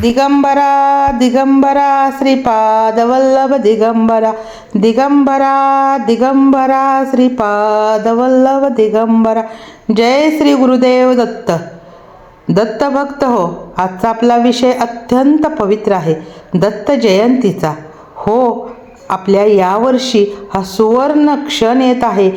दिगंबरा दिगंबरा श्रीपाद वल्लभ दिगंबरा। दिगंबरा दिगंबरा श्रीपाद वल्लभ दिगंबरा। जय श्री गुरुदेव दत्त। दत्त भक्त हो आजचा आपला विषय अत्यंत पवित्र आहे. दत्त जयंतीचा. हो आपल्या यावर्षी हा सुवर्ण क्षण येत आहे.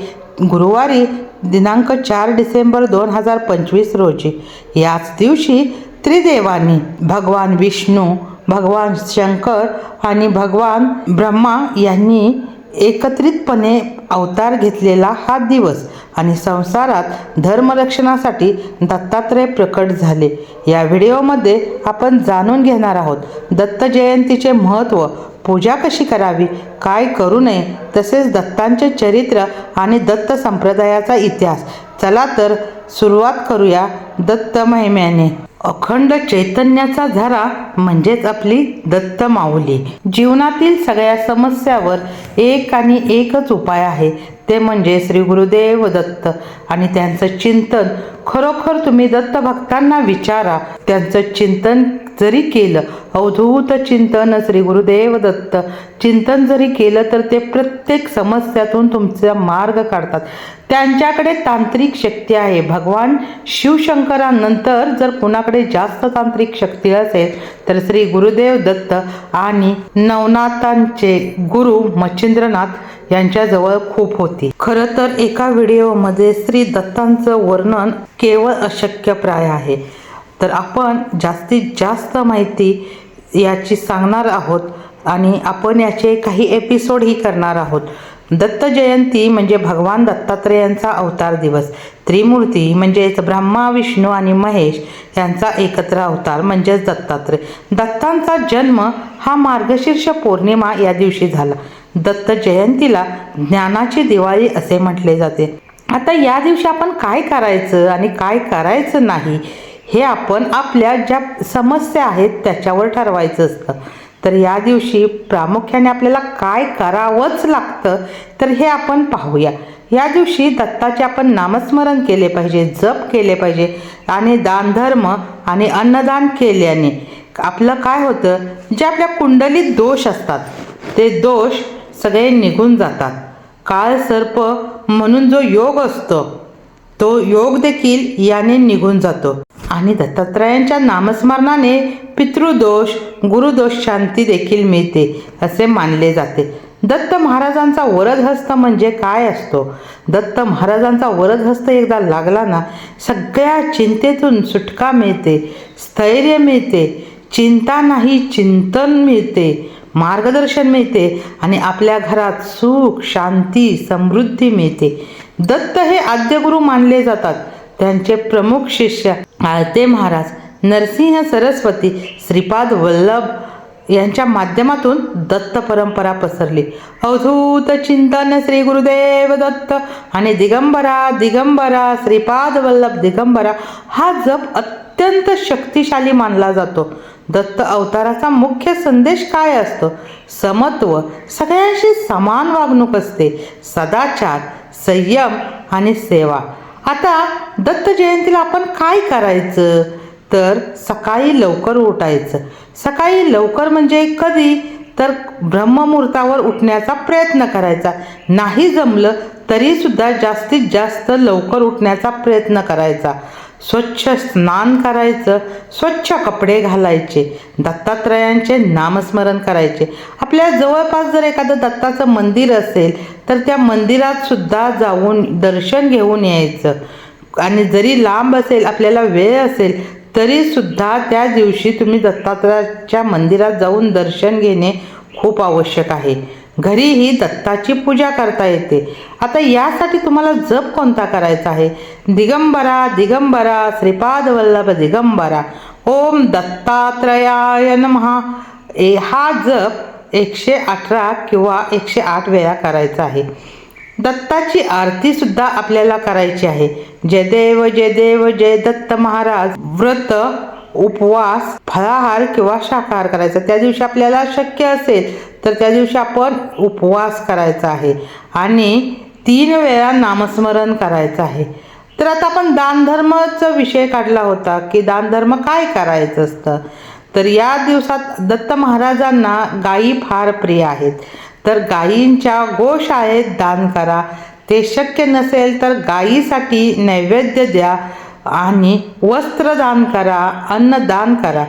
गुरुवारी दिनांक चार डिसेंबर दोन हजार पंचवीस रोजी. याच दिवशी त्रिदेवांनी भगवान विष्णू भगवान शंकर आणि भगवान ब्रह्मा यांनी एकत्रितपणे अवतार घेतलेला हा दिवस आणि संसारात धर्मरक्षणासाठी दत्तात्रय प्रकट झाले. या व्हिडिओमध्ये आपण जाणून घेणार आहोत दत्त जयंतीचे महत्त्व पूजा कशी करावी काय करू नये तसेच दत्तांचे चरित्र आणि दत्त संप्रदायाचा इतिहास. चला तर सुरुवात करूया दत्त महिम्याने. अखंड चैतन्याचा झरा म्हणजेच आपली दत्त माऊली. जीवनातील सगळ्या समस्यावर एक आणि एकच उपाय आहे. ते म्हणजे श्री गुरुदेव दत्त. आणि त्यांचं चिंतन खरोखर तुम्ही दत्त भक्तांना विचारा. त्यांचं चिंतन जरी केलं अवधूत चिंतन श्री गुरुदेव दत्त. चिंतन जरी केलं तर ते प्रत्येक समस्यातून तुमचा मार्ग काढतात. त्यांच्याकडे तांत्रिक शक्ती आहे. भगवान शिवशंकरानंतर जर कुणाकडे जास्त तांत्रिक शक्ती असेल तर श्री गुरुदेव दत्त आणि नवनाथांचे गुरु मच्छिंद्रनाथ यांच्याजवळ खूप होती. खरं तर एका व्हिडिओमध्ये श्री दत्तांचं वर्णन केवळ अशक्यप्राय आहे. तर आपण जास्तीत जास्त माहिती याची सांगणार आहोत आणि आपण याचे काही एपिसोडही करणार आहोत. दत्त जयंती म्हणजे भगवान दत्तात्रेयांचा अवतार दिवस. त्रिमूर्ती म्हणजेच ब्रह्मा विष्णू आणि महेश यांचा एकत्र अवतार म्हणजेच दत्तात्रय. दत्तांचा जन्म हा मार्गशीर्ष पौर्णिमा या दिवशी झाला. दत्त जयंतीला ज्ञानाची दिवाळी असे म्हटले जाते. आता या दिवशी आपण काय करायचं आणि काय करायचं नाही हे आपण आपल्या ज्या समस्या आहेत त्याच्यावर ठरवायचं असतं. तर या दिवशी प्रामुख्याने आपल्याला काय करावंच लागतं तर हे आपण पाहूया. या दिवशी दत्ताचे आपण नामस्मरण केले पाहिजे जप केले पाहिजे आणि दानधर्म आणि अन्नदान केल्याने आपलं काय होतं जे आपल्या कुंडलीत दोष असतात ते दोष सगळे निघून जातात. काळ सर्प म्हणून जो योग असतो तो योग देखील याने निघून जातो. आणि दत्तात्रयांच्या नामस्मरणाने पितृदोष गुरुदोष शांती देखील मिळते असे मानले जाते. दत्त महाराजांचा वरदहस्त म्हणजे काय असतो? दत्त महाराजांचा वरदहस्त एकदा लागला ना सगळ्या चिंतेतून सुटका मिळते स्थैर्य मिळते चिंता नाही चिंतन मिळते मार्गदर्शन मिळते आणि आपल्या घरात सुख शांती समृद्धी मिळते. दत्त हे आद्यगुरु मानले जातात. त्यांचे प्रमुख शिष्य आळते महाराज. नरसिंह सरस्वती श्रीपाद वल्लभ यांच्या माध्यमातून दत्त परंपरा पसरली. अवधूत चिंतन श्री गुरुदेव दत्त आणि दिगंबरा दिगंबरा श्रीपाद वल्लभ दिगंबरा हा जप अत्यंत शक्तिशाली मानला जातो. दत्त अवताराचा मुख्य संदेश काय असतो? समत्व सगळ्यांशी समान वागणूक असते. सदाचार संयम आणि सेवा. आता दत्त जयंतीला आपण काय करायचं? तर सकाळी लवकर उठायचं. सकाळी लवकर म्हणजे कधी? तर ब्रह्ममुहूर्तावर उठण्याचा प्रयत्न करायचा. नाही जमलं तरीसुद्धा जास्तीत जास्त लवकर उठण्याचा प्रयत्न करायचा. स्वच्छ स्नान करायचं स्वच्छ कपडे घालायचे दत्तात्रयांचे नामस्मरण करायचे. आपल्या जवळपास जर एखादं दत्ताचं मंदिर असेल तर त्या मंदिरात सुद्धा जाऊन दर्शन घेऊन यायचं. आणि जरी लांब असेल आपल्याला वेळ असेल तरी सुद्धा त्या दिवशी तुम्ही दत्तात्रयाच्या मंदिरात जाऊन दर्शन घेणे खूप आवश्यक आहे. घरीही दत्ताची पूजा करता येते. आता यासाठी तुम्हाला जप कोणता करायचा आहे? दिगंबरा दिगंबरा श्रीपाद वल्लभ दिगंबरा. ओम दत्तात्रयाय नमहा ए हा जप एकशे अठरा किंवा एकशे आठ वेळा करायचा आहे. दत्ताची आरती सुद्धा आपल्याला करायची आहे. जय देव जय देव जय दत्त महाराज. व्रत उपवास फळाहार किंवा शाकाहार करायचा. त्या दिवशी आपल्याला शक्य असेल तर त्या दिवशी आपण उपवास करायचा आहे. आणि तीन वेळा नामस्मरण करायचं आहे. तर आता आपण दानधर्माचा विषय काढला होता की दानधर्म काय करायचं असतं? तर या दिवसात दत्त महाराजांना गायी फार प्रिय आहेत. तर गायींच्या गोशाळेत दान करा. ते शक्य नसेल तर गायीसाठी नैवेद्य द्या. आणि वस्त्रदान करा अन्नदान करा.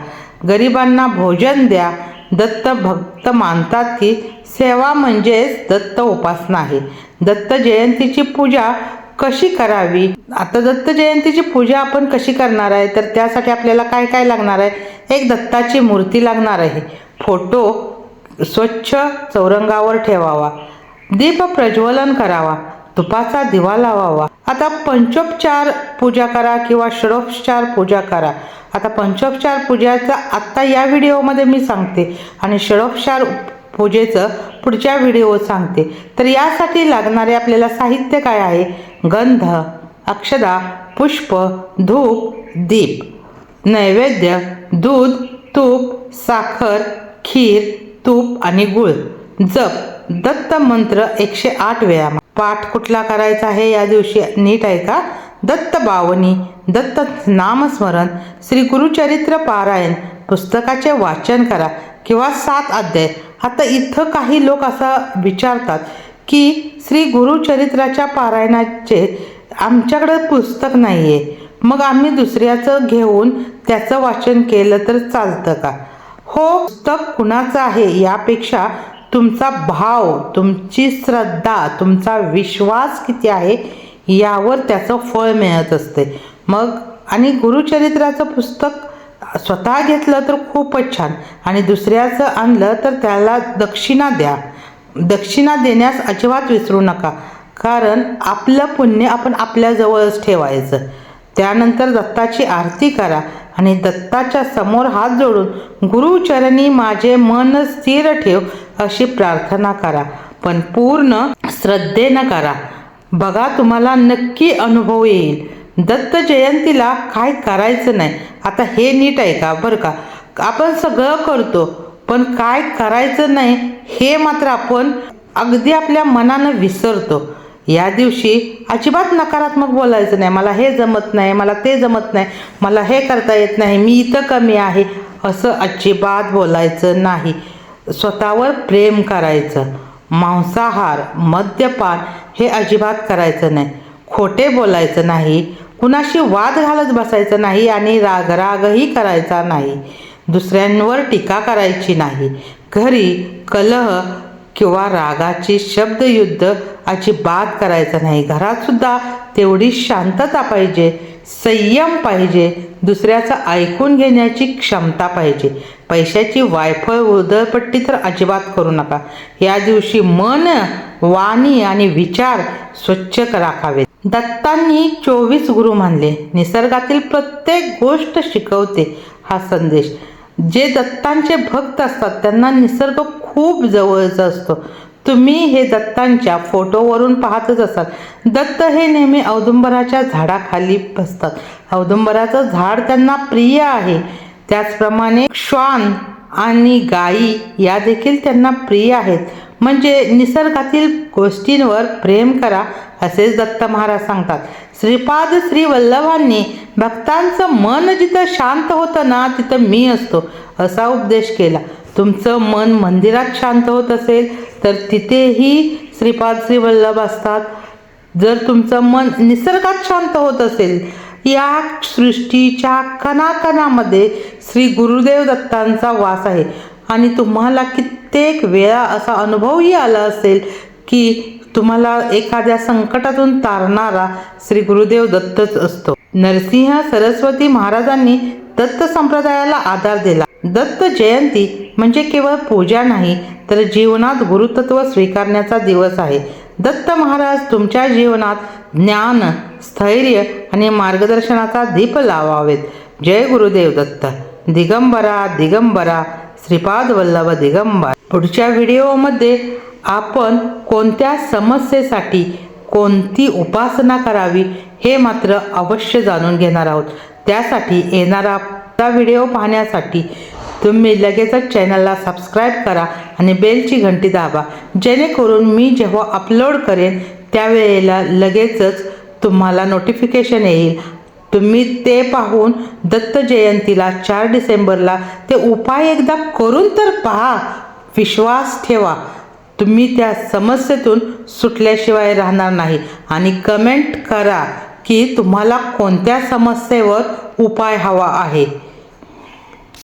गरिबांना भोजन द्या. दत्त भक्त मानतात की सेवा म्हणजेच दत्त उपासना आहे. दत्त जयंतीची पूजा कशी करावी? आता दत्त जयंतीची पूजा आपण कशी करणार आहे? तर त्यासाठी आपल्याला काय काय लागणार आहे? एक दत्ताची मूर्ती लागणार आहे. फोटो स्वच्छ चौरंगावर ठेवावा. दीप प्रज्वलन करावा. धुपाचा दिवा लावावा. आता पंचोपचार पूजा करा किंवा षडोपचार पूजा करा. आता पंचोपचार पूजाचं आत्ता या व्हिडिओमध्ये मी सांगते आणि षडोपचार पूजेचं पुढच्या व्हिडिओत सांगते. तर यासाठी लागणारे आपल्याला साहित्य काय आहे? गंध अक्षदा पुष्प धूप दीप. नैवेद्य दूध तूप साखर खीर तूप आणि गुळ. जप दत्त मंत्र एकशे आठ वेळा पाठ कुठला करायचा आहे? या दिवशी नीट आहे का? दत्त बावनी दत्त नामस्मरण श्री गुरुचरित्र पारायण पुस्तकाचे वाचन करा किंवा सात अध्याय. आता इथं काही लोक असं विचारतात की श्री गुरुचरित्राच्या पारायणाचे आमच्याकडे पुस्तक नाही आहे मग आम्ही दुसऱ्याचं घेऊन त्याचं वाचन केलं तर चालतं का? हो पुस्तक कुणाचं आहे यापेक्षा तुमचा भाव तुमची श्रद्धा तुमचा विश्वास किती आहे यावर त्याचं फळ मिळत असते. मग आणि गुरुचरित्राचं पुस्तक स्वतः घेतलं तर खूपच छान. आणि दुसऱ्याचं आणलं तर त्याला दक्षिणा द्या. दक्षिणा देण्यास अजिबात विसरू नका. कारण आपलं पुण्य आपण आपल्याजवळच ठेवायचं. त्यानंतर दत्ताची आरती करा. आणि दत्ताच्या समोर हात जोडून गुरुचरणी माझे मन स्थिर ठेव अशी प्रार्थना करा. पण पूर्ण श्रद्धेनं करा. बघा तुम्हाला नक्की अनुभव येईल. दत्त जयंतीला काय करायचं नाही. आता हे नीट आहे का बरं का. आपण सगळं करतो पण काय करायचं नाही हे मात्र आपण अगदी आपल्या मनानं विसरतो. या दिवशी अजिबात नकारात्मक बोलायचं नाही. मला हे जमत नाही मला ते जमत नाही मला हे करता येत नाही मी इथं कमी आहे असं अजिबात बोलायचं नाही. स्वतःवर प्रेम करायचं. मांसाहार मद्यपान हे अजिबात करायचं नाही. खोटे बोलायचं नाही. कुणाशी वाद घालत बसायचं नाही आणि रागरागही करायचा नाही. दुसऱ्यांवर टीका करायची नाही. घरी कलह किंवा रागाची शब्दयुद्ध अजिबात करायचं नाही. घरात सुद्धा तेवढी शांतता पाहिजे संयम पाहिजे दुसऱ्याचं ऐकून घेण्याची क्षमता पाहिजे. पैशाची वायफळ उदळपट्टी तर अजिबात करू नका. या दिवशी मन वाणी आणि विचार स्वच्छ राखावे दत्तांनी चोवीस गुरु मानले. निसर्गातील प्रत्येक गोष्ट शिकवते हा संदेश. जे दत्तांचे भक्त असतात त्यांना निसर्ग खूप जवळचा असतो. तुम्ही हे दत्तांच्या फोटोवरून पाहतच असाल. दत्त हे नेहमी औदुंबराच्या झाडाखाली बसतात. औदुंबराचं झाड त्यांना प्रिय आहे. त्याचप्रमाणे श्वान आणि गायी या देखील त्यांना प्रिय आहेत. म्हणजे निसर्गातील गोष्टींवर प्रेम करा असेच दत्त महाराज सांगतात. श्रीपाद श्री वल्लभांनी भक्तांचं मन जिथं शांत होतं ना तिथं मी असतो असा उपदेश केला. तुमचं मन मंदिरात शांत होत असेल तर तिथेही श्रीपाद श्री वल्लभ असतात. जर तुमचं मन निसर्गात शांत होत असेल या सृष्टीच्या कणाकणामध्ये श्री गुरुदेव दत्तांचा वास आहे. आणि तुम्हाला कित्येक वेळा असा अनुभवही आला असेल की तुम्हाला एखाद्या संकटातून तारणारा श्री गुरुदेव दत्तच असतो. नरसिंह सरस्वती महाराजांनी दत्त संप्रदायाला आधार दिला. दत्त जयंती म्हणजे केवळ पूजा नाही तर जीवनात गुरुतत्व स्वीकारण्याचा दिवस आहे. दत्त महाराज तुमच्या जीवनात ज्ञान स्थैर्य आणि मार्गदर्शनाचा दीप लावावेत. जय गुरुदेव दत्त. दिगंबरा दिगंबरा. श्रीपाद वल्लभ दिगंबर. पुढच्या व्हिडिओमध्ये आपण कोणत्या समस्येसाठी कोणती उपासना करावी हे मात्र अवश्य जाणून घेणार आहोत. त्यासाठी येणारा व्हिडिओ पाहण्यासाठी तुम्ही लगेचच चॅनलला सबस्क्राईब करा आणि बेलची घंटी दाबा. जेणेकरून मी जेव्हा अपलोड करेन त्यावेळेला लगेचच तुम्हाला नोटिफिकेशन येईल. तुम्ही ते पाहून दत्त जयंतीला चार डिसेंबरला ते उपाय एकदा करून तर पहा. विश्वास ठेवा. तुम्ही त्या समस्येतून सुटल्याशिवाय राहणार नाही. आणि कमेंट करा की तुम्हाला कोणत्या समस्येवर उपाय हवा आहे?